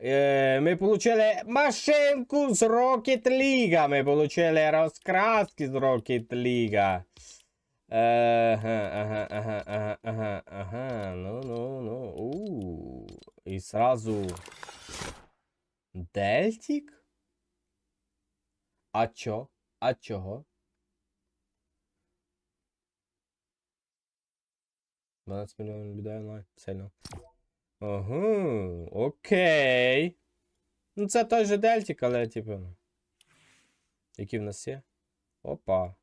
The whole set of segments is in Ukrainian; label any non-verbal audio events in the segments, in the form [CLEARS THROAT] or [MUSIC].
Е, ми получили машинку з Rocket League. Ми получили розкраски з Rocket League. Ага, ага, ага, ага, ага. Ну, ну, ну. У. І сразу. Дельтик? А чо? А чого? 12 мільйонів людей онлайн. Сильно. Ага, окей. Ну, це той же Дельтик, але, типу. Які в нас є? Опа.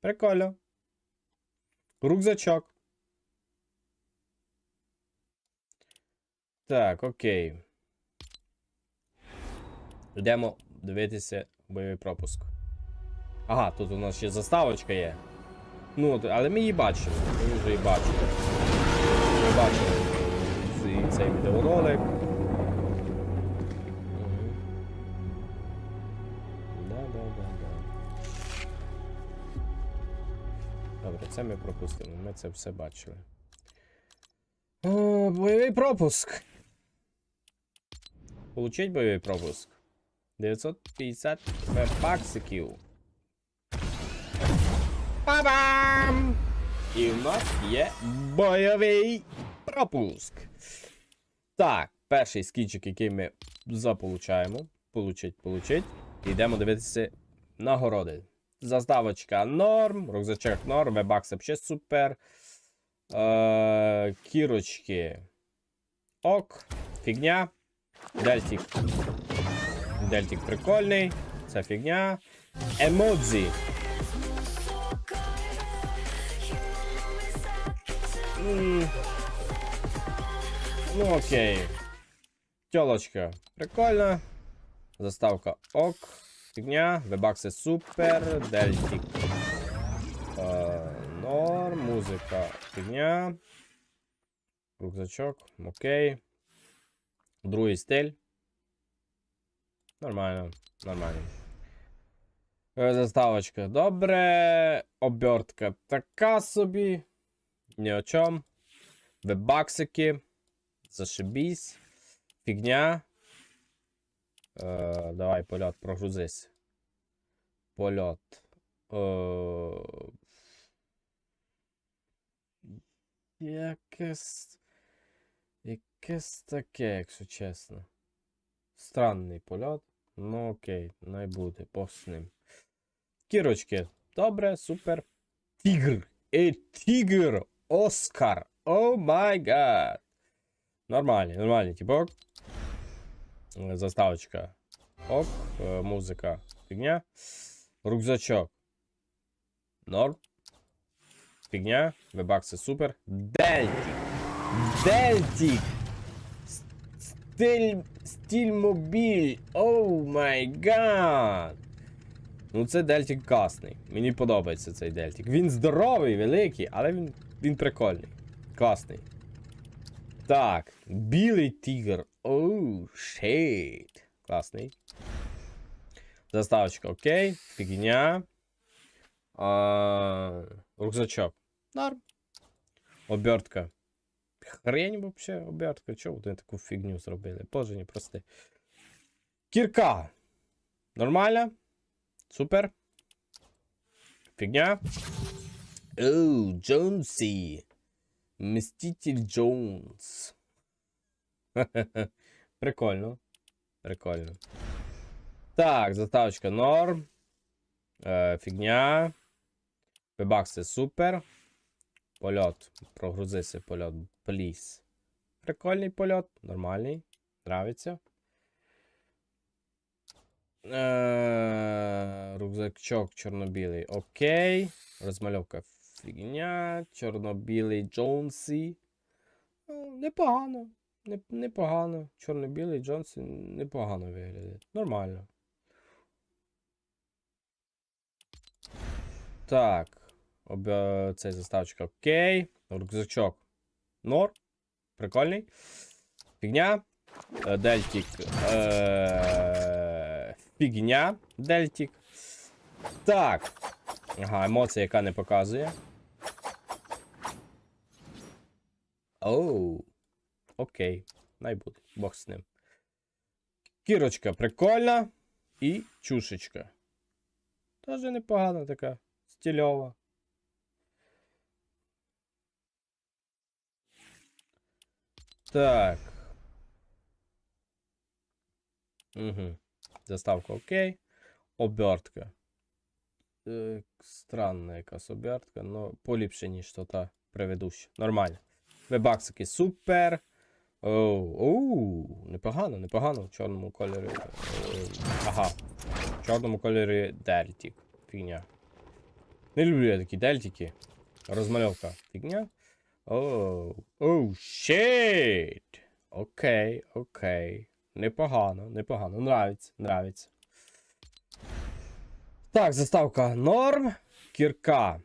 Прикольно. Рюкзачок. Так, окей. Йдемо дивитися бойовий пропуск. Ага, тут у нас ще заставочка є. Ну, але ми її бачили. Ми вже її бачили. Ми бачили цей, відеоролик. Добре, це ми пропустимо. Ми це все бачили. О, бойовий пропуск. Получить бойовий пропуск. 950 баксиків. Па-бам! І в нас є бойовий пропуск. Так, перший скінчик, який ми заполучаємо. Получить, получить. Йдемо дивитися нагороди. Заставочка норм, рюкзачок норм, вебакс вообще супер. Е, кірочки. Ок. Фігня. Дельтик. Дельтик прикольний. Це фігня. Емодзі. Ну окей. Тілочка. Прикольно. Заставка ок. Фігня. Вебакси супер. Дельтик. Е, норм. Музика. Фігня. Рюкзачок. Окей. Другий стиль. Нормально. Нормально. Е, Заставочка. Добре. Обертка така собі. Ні о чому. Вебаксики. Зашибісь. Фігня. Е, давай, польот, прогрузись. Польот. Е, якесь. Якесь таке, якщо чесно. Странний польот. Ну окей, най буде, Бог з ним. Кірочки. Добре, супер. Тігр. Е, тігр. Оскар. О май гад. Нормальний, нормальний типок. Заставочка. Ок. Е, Музика. Фігня. Рюкзачок. Норм. Фігня. Вебакси супер. Дельтик. Дельтик. Стиль. Стільмобіль. Оу май гад. Ну, це Дельтик класний. Мені подобається цей Дельтик. Він здоровий, великий, але він, він прикольний. Класний. Так, білий тігр. Оу, шейт. Класний. Заставочка, окей. Фігня. А, рюкзачок. Норм. Обертка. Хрень вообще обертка. Чого вони таку фігню зробили? Боже, не прости. Кірка. Нормально? Супер. Фігня. Оу, Джонсі. Мститель Джонс. [LAUGHS] Прикольно. Прикольно. Так, заставочка норм. Е, фігня. Вебакси супер. Польот. Прогрузися польот. Пліс. Прикольний польот. Нормальний. Нравиться. Е, рюкзачок чорно-білий. Окей. Розмальовка фігня. Чорно-білий Джонсі. Ну, непогано. Непогано. Чорно-білий Джонсі непогано виглядає. Нормально. Так. Об, е, цей заставочка окей. Рюкзачок. Нор. Прикольний. Фігня. Е, Дельтик. Е, фігня. Дельтик. Так. Ага, емоція, яка не показує. Оу. Окей. най буде. Бог з ним. Кірочка прикольна. І чушечка. Тоже непогана така. Стильова. Так. Угу. Заставка окей. Обертка. Е, странна якась обертка, але поліпше, ніж то та предыдуща. Нормально. Вебаксики супер. Оу, оу, непогано, непогано в чорному кольорі. Ага. В чорному кольорі дельтик. Фігня. Не люблю я такі дельтики. Розмальовка. Фігня. Оу. Оу, щит. Окей, окей. Непогано, непогано. Нравиться, нравиться. Так, заставка норм. Кірка.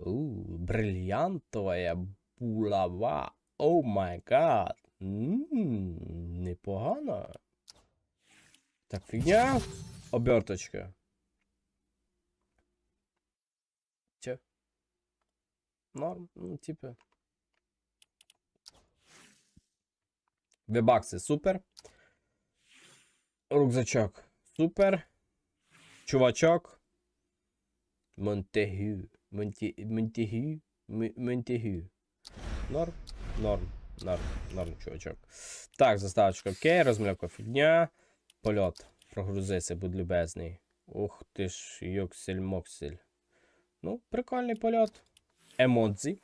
У, бриллиантовая булава. О май гад. М, Непогано. Так, фігня. Оберточка. Че? Норм, ну, типа. Вебакси супер. Рюкзачок супер. Чувачок. Монтегю. Монтегю. Монтегю. Норм. Норм. Норм. Норм, чувачок. Так, заставочка окей, розмальовка фігня. Польот. Прогрузися, будь любезний. Ух ти ж, йоксель-моксель. Ну, прикольний польот. Емодзі.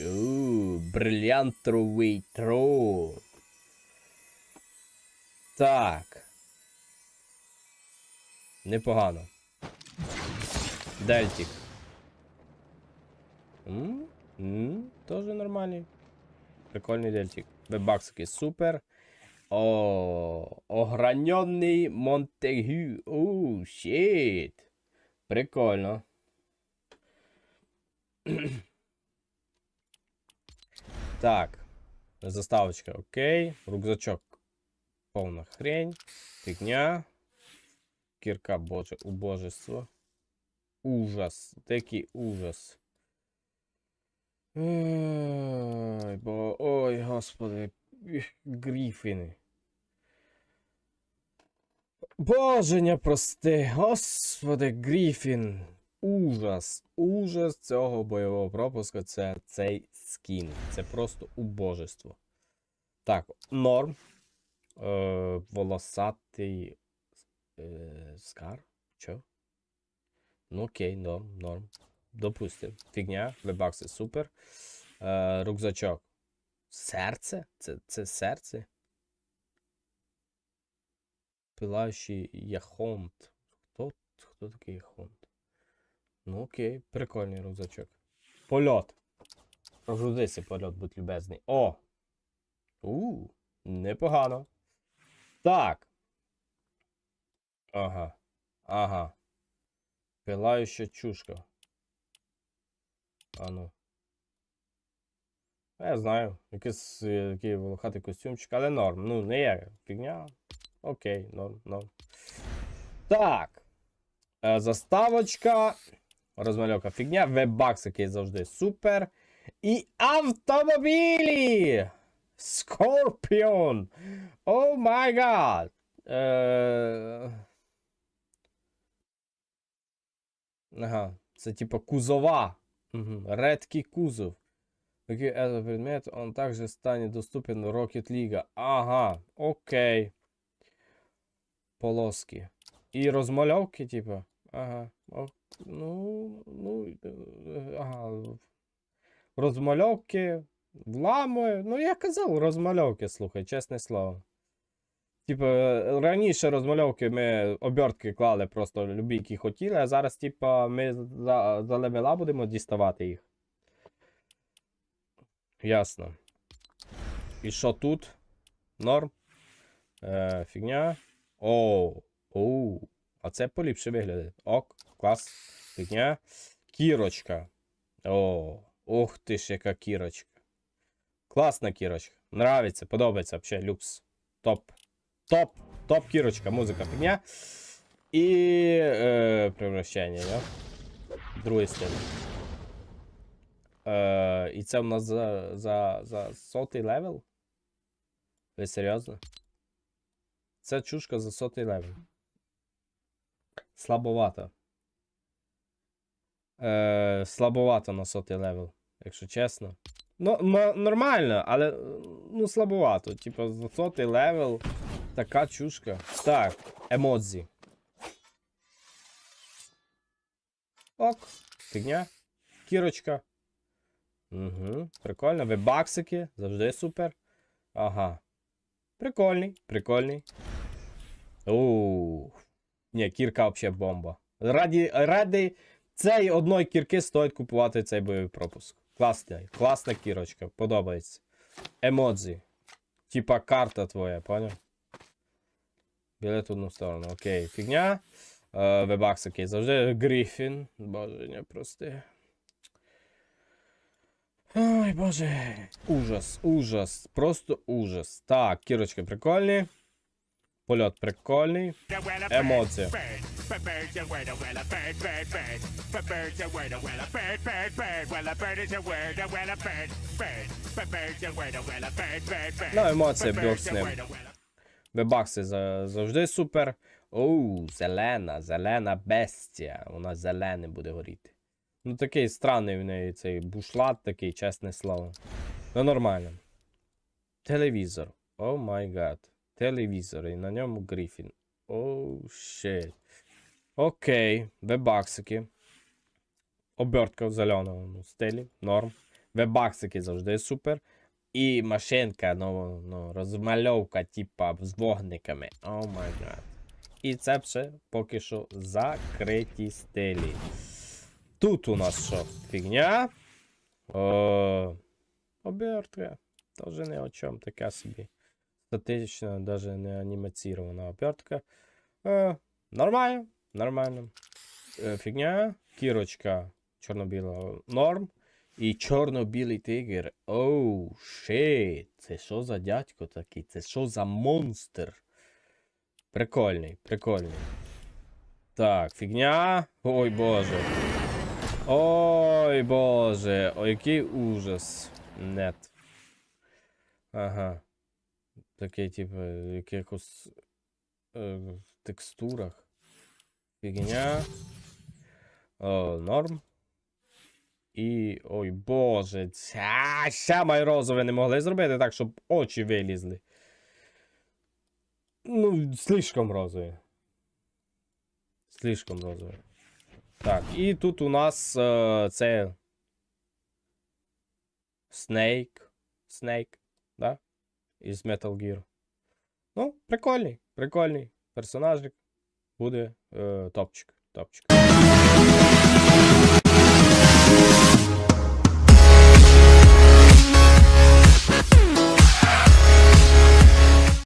Ууу, бриллиантовий трон. Так. Непогано. Дельтик. М? М? Тоже нормальний. Прикольний дельтик. Вебаксики супер. О, ограненный Монтегю. Оу, щит. Прикольно. [CLEARS THROAT] Так. Заставочка, окей. Рюкзачок. Повна хрень. Фігня. Кірка боже, убожество. Ужас. Такий ужас. Ой, бо, ой, господи. Гріфіни. Боженя прости, господи, Гріфін. Ужас. Ужас цього бойового пропуска це цей скін. Це просто убожество. Так, норм. Е, волосатий е, скар? Чо? Ну окей, норм, норм. Допустим. Фігня, вебакси супер. Е, рюкзачок. Серце? Це, це серце? Пилаючий яхонт. Хто, хто такий яхонт? Ну окей, прикольний рюкзачок. Польот. Прогрузися, польот, будь любезний. О! У, непогано. Так. Ага. Ага. Пилаюча чушка. А ну. Я знаю, якийсь е, такий волохатий костюмчик, але норм. Ну, не є фігня. Окей, норм, норм. Так. Е, Заставочка. Розмальовка фігня. Веббакс, який завжди супер. І автомобілі! Скорпіон! О май гад! Е... Ага, це типа кузова. Угу. Редкий кузов. Такий этот предмет, он также станет доступен в Rocket League. Ага, окей. Полоски. І розмальовки, типа. Ага. О, ну, ну, е, ага. Розмальовки. Вламує. Ну, я казав, розмальовки, слухай, чесне слово. Типа, е, раніше розмальовки ми обертки клали просто любі, які хотіли, а зараз, типа, ми за, за левела будемо діставати їх. Ясно. І що тут? Норм. Е, фігня. Оу. Оу. А це поліпше виглядає. Ок, клас. Фігня. Кірочка. О, ух ти ж, яка кірочка. Класна кірочка. Нравиться, подобається взагалі, люкс. Топ. Топ. Топ кірочка, музика фігня. І е, превращення, да? Другий стиль. Е, і це в нас за, за, за сотий левел? Ви серйозно? Це чушка за сотий левел. Слабовато. Е, слабовато на сотий левел, якщо чесно. Ну, нормально, але ну слабовато. Типа за сотий левел така чушка. Так, емодзі. Ок, фігня. Кірочка. Угу, прикольно. Вебаксики, завжди супер. Ага. Прикольний, прикольний. Ууу. Ні, кірка взагалі бомба. Раді, ради цієї одної кірки стоїть купувати цей бойовий пропуск. Класна, класна кірочка, подобається. Емодзі. Типа карта твоя, поняв? Білет одну сторону. Окей, фігня. Е, Вебакс, окей, завжди Гріфін. Боже, не прости. Ой, боже. Ужас, ужас. Просто ужас. Так, кірочки прикольні. Польот прикольний. Емоція. Ну, емоція Бог Вебакси завжди супер. Оу, зелена, зелена бестія. Вона зелене буде горіти. Ну такий странний в неї цей бушлат такий, чесне слово. Ну нормально. Телевізор. О май гад. Телевізор. І на ньому Гріфін. Оу, щит. Окей. Вебаксики. Обертка в зеленому стилі. Норм. Вебаксики завжди супер. І машинка, ну, ну, розмальовка, типа, з вогниками. О май гад. І це все поки що закриті стилі. Тут у нас що? Фігня. О, обертка. Тоже не о чому така собі. Статична, навіть не анімаційована обертка. Е, нормально, нормально. Е, фігня. Кірочка чорно-біла норм. І чорно-білий тигр. Оу, шит. Це що за дядько такий? Це що за монстр? Прикольний, прикольний. Так, фігня. Ой боже. Ой боже. Ой, який ужас. Нет. Ага. Такий, типу, якихось е, текстурах. Фігня. О, норм. І. Ой боже. Ця ще майрозове не могли зробити так, щоб очі вилізли. Ну, слишком розове. Слишком розове. Так, і тут у нас е, це. Snake. Snake, да? Із Metal Gear. Ну, прикольний, прикольний персонажик. Буде е, топчик. Топчик.